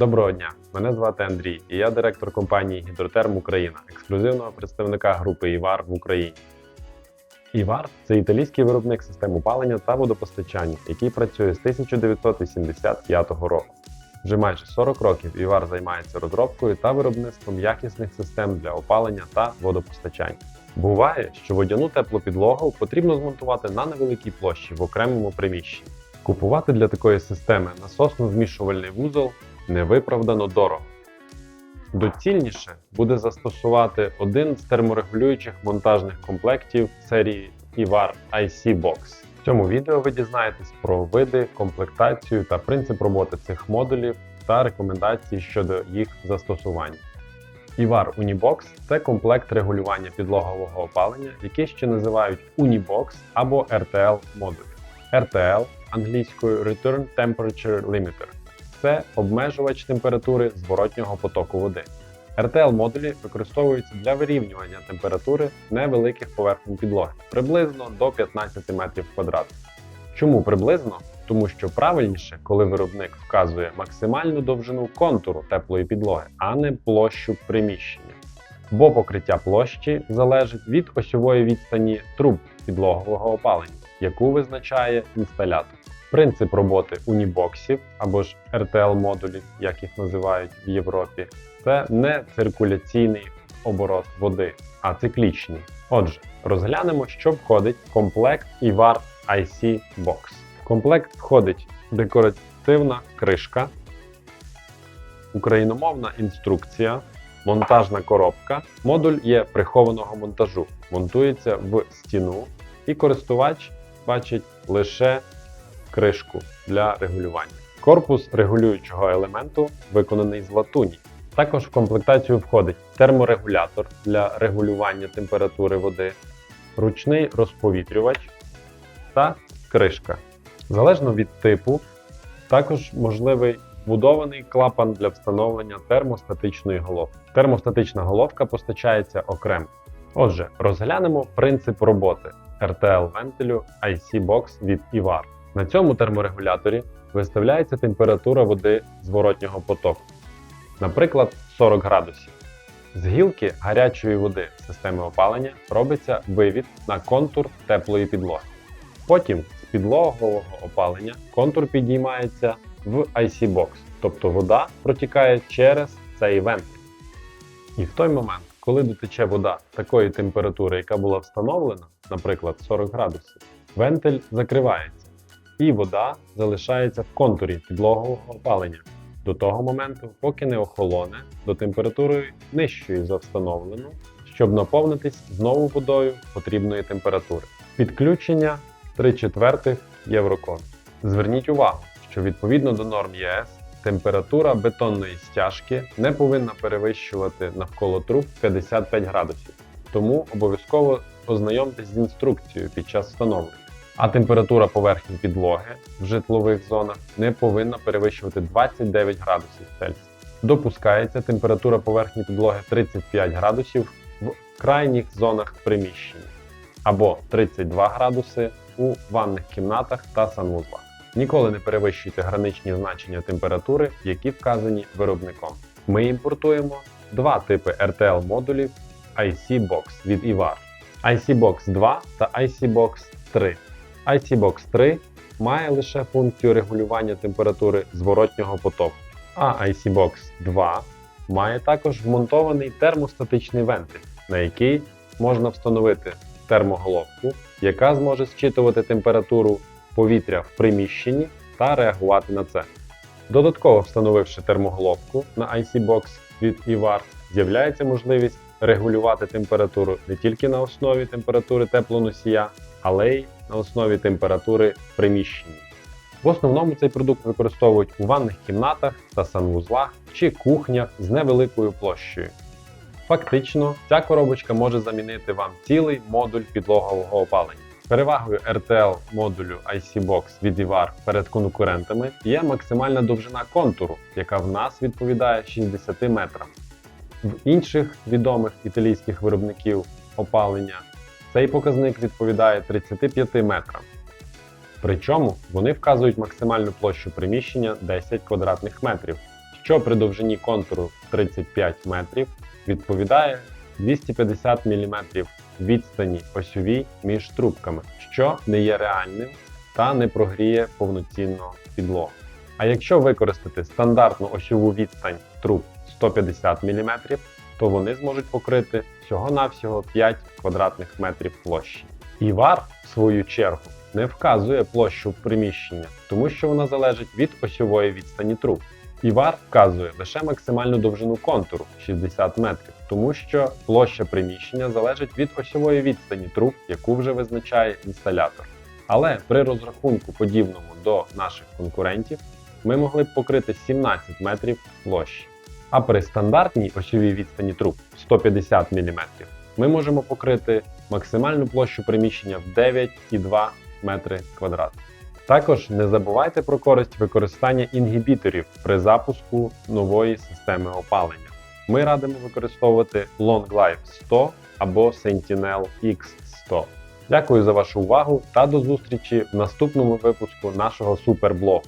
Доброго дня, мене звати Андрій, і я директор компанії Гідротерм Україна, ексклюзивного представника групи ІВАР в Україні. ІВАР це італійський виробник систем опалення та водопостачання, який працює з 1985 року. Вже майже 40 років ІВАР займається розробкою та виробництвом якісних систем для опалення та водопостачання. Буває, що водяну теплу підлогу потрібно змонтувати на невеликій площі в окремому приміщенні. Купувати для такої системи насосно-змішувальний вузол невиправдано дорого. Доцільніше буде застосувати один з терморегулюючих монтажних комплектів серії IVAR IC Box. В цьому відео ви дізнаєтесь про види, комплектацію та принцип роботи цих модулів та рекомендації щодо їх застосування. IVAR Unibox це комплект регулювання підлогового опалення, який ще називають Unibox або RTL модуль. RTL англійською Return Temperature Limiter це обмежувач температури зворотнього потоку води. RTL-модулі використовуються для вирівнювання температури невеликих поверхень підлоги приблизно до 15 метрів квадратних. Чому приблизно? Тому що правильніше, коли виробник вказує максимальну довжину контуру теплої підлоги, а не площу приміщення. Бо покриття площі залежить від осьової відстані труб підлогового опалення, яку визначає інсталятор. Принцип роботи унібоксів або ж RTL-модулів, як їх називають в Європі, це не циркуляційний оборот води, а циклічний. Отже, розглянемо, що входить в комплект IVAR IC Box. В комплект входить декоративна кришка, україномовна інструкція, монтажна коробка. Модуль є прихованого монтажу, монтується в стіну, і користувач бачить лише кришку для регулювання. Корпус регулюючого елементу виконаний з латуні. Також в комплектацію входить терморегулятор для регулювання температури води, ручний розповітрювач та кришка. Залежно від типу, також можливий вбудований клапан для встановлення термостатичної головки. Термостатична головка постачається окремо. Отже, розглянемо принцип роботи RTL вентилю IC Box від IVAR. На цьому терморегуляторі виставляється температура води зворотнього потоку, наприклад, 40 градусів. З гілки гарячої води системи опалення робиться вивід на контур теплої підлоги. Потім з підлогового опалення контур підіймається в IC Box, тобто вода протікає через цей вентиль. І в той момент, коли дотече вода такої температури, яка була встановлена, наприклад, 40 градусів, вентиль закривається і вода залишається в контурі підлогового опалення до того моменту, поки не охолоне до температури нижчої за встановлену, щоб наповнитись знову водою потрібної температури. Підключення 3 четвертих Єврокон. Зверніть увагу, що відповідно до норм ЄС температура бетонної стяжки не повинна перевищувати навколо труб 55 градусів, тому обов'язково ознайомтесь з інструкцією під час встановлення. А температура поверхні підлоги в житлових зонах не повинна перевищувати 29 градусів Цельсія. Допускається температура поверхні підлоги 35 градусів в крайніх зонах приміщення або 32 градуси у ванних кімнатах та санвузлах. Ніколи не перевищуйте граничні значення температури, які вказані виробником. Ми імпортуємо два типи RTL модулів IC Box від IVAR. IC Box 2 та IC Box 3. IC Box 3 має лише функцію регулювання температури зворотнього потоку, а IC Box 2 має також вмонтований термостатичний вентиль, на який можна встановити термоголовку, яка зможе зчитувати температуру повітря в приміщенні та реагувати на це. Додатково встановивши термоголовку на IC Box від IVAR, з'являється можливість регулювати температуру не тільки на основі температури теплоносія, але й на основі температури в приміщенні. В основному цей продукт використовують у ванних кімнатах та санвузлах чи кухнях з невеликою площею. Фактично, ця коробочка може замінити вам цілий модуль підлогового опалення. Перевагою RTL модулю IC Box від IVAR перед конкурентами є максимальна довжина контуру, яка в нас відповідає 60 метрам. В інших відомих італійських виробників опалення цей показник відповідає 35 метрам. Причому вони вказують максимальну площу приміщення 10 квадратних метрів, що при довжині контуру 35 метрів відповідає 250 мм відстані осьовій між трубками, що не є реальним та не прогріє повноцінно підлогу. А якщо використати стандартну осьову відстань труб 150 мм, то вони зможуть покрити всього-навсього 5 квадратних метрів площі. Івар, в свою чергу, не вказує площу приміщення, тому що вона залежить від осьової відстані труб. Івар вказує лише максимальну довжину контуру 60 метрів, тому що площа приміщення залежить від осьової відстані труб, яку вже визначає інсталятор. Але при розрахунку подібному до наших конкурентів ми могли б покрити 17 метрів площі. А при стандартній осьовій відстані труб 150 мм ми можемо покрити максимальну площу приміщення в 9,2 метри квадратних. Також не забувайте про користь використання інгібіторів при запуску нової системи опалення. Ми радимо використовувати Long Life 100 або Sentinel X100. Дякую за вашу увагу та до зустрічі в наступному випуску нашого суперблогу.